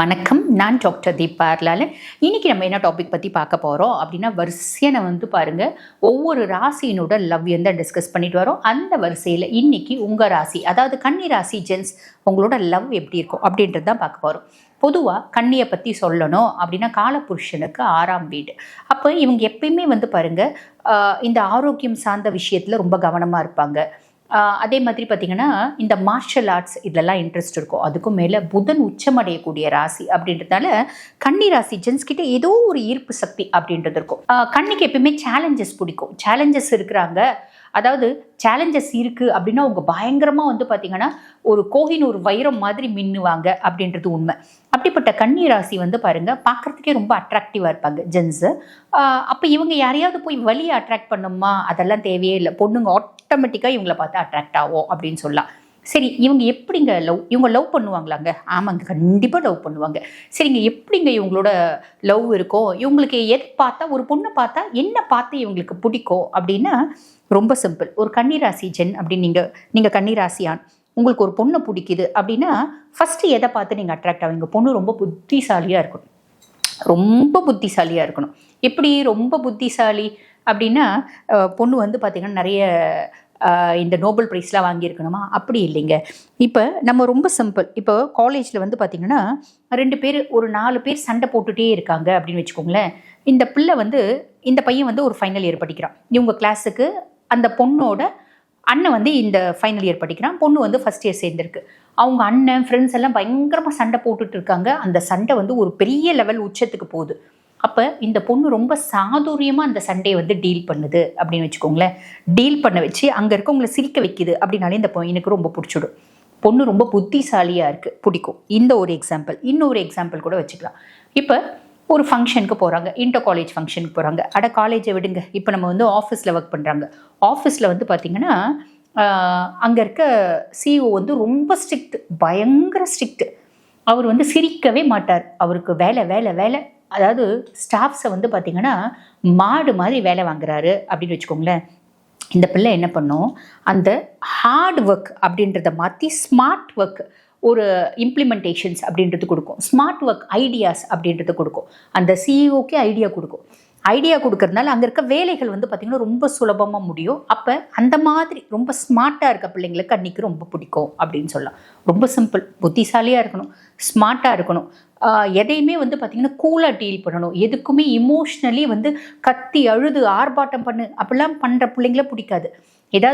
வணக்கம். நான் டாக்டர் தீபா அர்லாலன் இன்றைக்கி நம்ம என்ன டாபிக் பற்றி பார்க்க போகிறோம் அப்படின்னா வரிசையை வந்து பாருங்கள் ஒவ்வொரு ராசியினோட லவ் எந்த டிஸ்கஸ் பண்ணிட்டு வரோம். அந்த வரிசையில் இன்றைக்கி உங்கள் ராசி அதாவது கன்னி ராசி ஜென்ஸ் உங்களோட லவ் எப்படி இருக்கும் அப்படின்றது தான் பார்க்க போகிறோம் பொதுவாக கண்ணியை பற்றி சொல்லணும் அப்படின்னா காலபுருஷனுக்கு ஆறாம் வீடு. அப்போ இவங்க எப்பயுமே வந்து பாருங்கள் இந்த ஆரோக்கியம் சார்ந்த விஷயத்தில் ரொம்ப கவனமாக இருப்பாங்க. அதே மாதிரி பார்த்தீங்கன்னா இந்த மார்ஷல் ஆர்ட்ஸ் இதெல்லாம் இன்ட்ரெஸ்ட் இருக்கும். அதுக்கும் மேலே புதன் உச்சமடையக்கூடிய ராசி அப்படின்றதால கன்னி ராசி ஜென்ஸ்கிட்ட ஏதோ ஒரு ஈர்ப்பு சக்தி அப்படின்றது இருக்கும். கண்ணிக்கு எப்பயுமே சேலஞ்சஸ் பிடிக்கும். சேலஞ்சஸ் இருக்கிறாங்க. அதாவது சேலஞ்சஸ் இருக்குது அப்படின்னா அவங்க பயங்கரமாக வந்து பார்த்தீங்கன்னா ஒரு கோகின் ஒரு வைரம் மாதிரி மின்னுவாங்க அப்படின்றது உண்மை. அப்படிப்பட்ட கன்னி ராசி வந்து பாருங்கள் பார்க்கறதுக்கே ரொம்ப அட்ராக்டிவாக இருப்பாங்க ஜென்ஸு அப்போ இவங்க யாரையாவது போய் வழியை அட்ராக்ட் பண்ணுமா? அதெல்லாம் தேவையே இல்லை. பொண்ணுங்க ஆட்டோமேட்டிக்காக இவங்கள பார்த்து அட்ராக்ட் ஆகும் அப்படின்னு சொல்லலாம். சரி இவங்க எப்படிங்க லவ் இவங்க லவ் பண்ணுவாங்களாங்க? ஆமாங்க கண்டிப்பாக லவ் பண்ணுவாங்க. சரிங்க எப்படிங்க இவங்களோட லவ் இருக்கோ இவங்களுக்கு எது பார்த்தா ஒரு பொண்ணை பார்த்தா என்ன பார்த்து இவங்களுக்கு பிடிக்கும் அப்படின்னா ரொம்ப சிம்பிள். ஒரு கன்னிராசி ஜென் அப்படின்னு நீங்கள் நீங்கள் கன்னிராசியான் உங்களுக்கு ஒரு பொண்ணை பிடிக்குது அப்படின்னா ஃபஸ்ட்டு எதை பார்த்து நீங்கள் அட்ராக்ட் ஆவீங்க? பொண்ணு ரொம்ப புத்திசாலியாக இருக்கணும். ரொம்ப புத்திசாலியாக இருக்கணும். எப்படி ரொம்ப புத்திசாலி அப்படின்னா பொண்ணு வந்து பார்த்திங்கன்னா நிறைய இந்த நோபல் ப்ரைஸ்லாம் வாங்கியிருக்கணுமா? அப்படி இல்லைங்க. இப்போ நம்ம ரொம்ப சிம்பிள். இப்போ காலேஜில் வந்து பார்த்திங்கன்னா ரெண்டு பேர் ஒரு நாலு பேர் சண்டை போட்டுகிட்டே இருக்காங்க அப்படின்னு வச்சுக்கோங்களேன். இந்த பிள்ளை வந்து இந்த பையன் வந்து ஒரு ஃபைனல் இயர் படிக்கிறான். இவங்க கிளாஸுக்கு அந்த பொண்ணோட அண்ணன் வந்து இந்த ஃபைனல் இயர் படிக்கிறான். பொண்ணு வந்து ஃபஸ்ட் இயர் சேர்ந்துருக்கு. அவங்க அண்ணன் ஃப்ரெண்ட்ஸ் எல்லாம் பயங்கரமாக சண்டை போட்டுட்டு இருக்காங்க. அந்த சண்டை வந்து ஒரு பெரிய லெவல் உச்சத்துக்கு போகுது. அப்போ இந்த பொண்ணு ரொம்ப சாதுரியமாக அந்த சண்டையை வந்து டீல் பண்ணுது அப்படின்னு வச்சுக்கோங்களேன். டீல் பண்ண வச்சு அங்கே இருக்கவங்களை சிரிக்க வைக்குது அப்படின்னாலே இந்த எனக்கு ரொம்ப பிடிச்சிடும். பொண்ணு ரொம்ப புத்திசாலியாக இருக்குது பிடிக்கும். இந்த ஒரு எக்ஸாம்பிள் இன்னொரு எக்ஸாம்பிள் கூட வச்சுக்கலாம். இப்போ ஒரு ஃபங்க்ஷனுக்கு போகிறாங்க இன்டர் காலேஜ் ஃபங்க்ஷனுக்கு போகிறாங்க அட காலேஜை விடுங்க இப்போ நம்ம வந்து ஆஃபீஸில் ஒர்க் பண்ணுறாங்க ஆஃபீஸில் வந்து பார்த்திங்கன்னா அங்கே இருக்க சிஇஓ வந்து ரொம்ப ஸ்ட்ரிக்ட் பயங்கர ஸ்ட்ரிக்ட் அவர் வந்து சிரிக்கவே மாட்டார். அவருக்கு வேலை வேலை வேலை. அதாவது ஸ்டாஃப்ஸை வந்து பார்த்திங்கன்னா மாடு மாதிரி வேலை வாங்குறாரு அப்படின்னு வச்சுக்கோங்களேன். இந்த பிள்ளை என்ன பண்ணும்? அந்த ஹார்ட் ஒர்க் அப்படின்றத மாற்றி ஸ்மார்ட் ஒர்க் ஒரு இம்ப்ளிமெண்டேஷன்ஸ் அப்படின்றது கொடுக்கும். ஸ்மார்ட் ஒர்க் ஐடியாஸ் அப்படின்றது கொடுக்கும். அந்த சிஇஓக்கே ஐடியா கொடுக்கும். ஐடியா கொடுக்கறதுனால அங்கே இருக்க வேலைகள் வந்து பார்த்திங்கன்னா ரொம்ப சுலபமாக முடியும். அப்போ அந்த மாதிரி ரொம்ப ஸ்மார்ட்டாக இருக்க பிள்ளைங்களுக்கு அன்றைக்கி ரொம்ப பிடிக்கும் அப்படின்னு சொல்லலாம். ரொம்ப சிம்பிள் புத்திசாலியாக இருக்கணும் ஸ்மார்ட்டாக இருக்கணும். எதையுமே வந்து பார்த்திங்கன்னா கூலாக டீல் பண்ணணும். எதுக்குமே இமோஷ்னலி வந்து கத்தி அழுது ஆர்ப்பாட்டம் பண்ணு. அப்படிலாம் பண்ணுற பிள்ளைங்கள பிடிக்காது.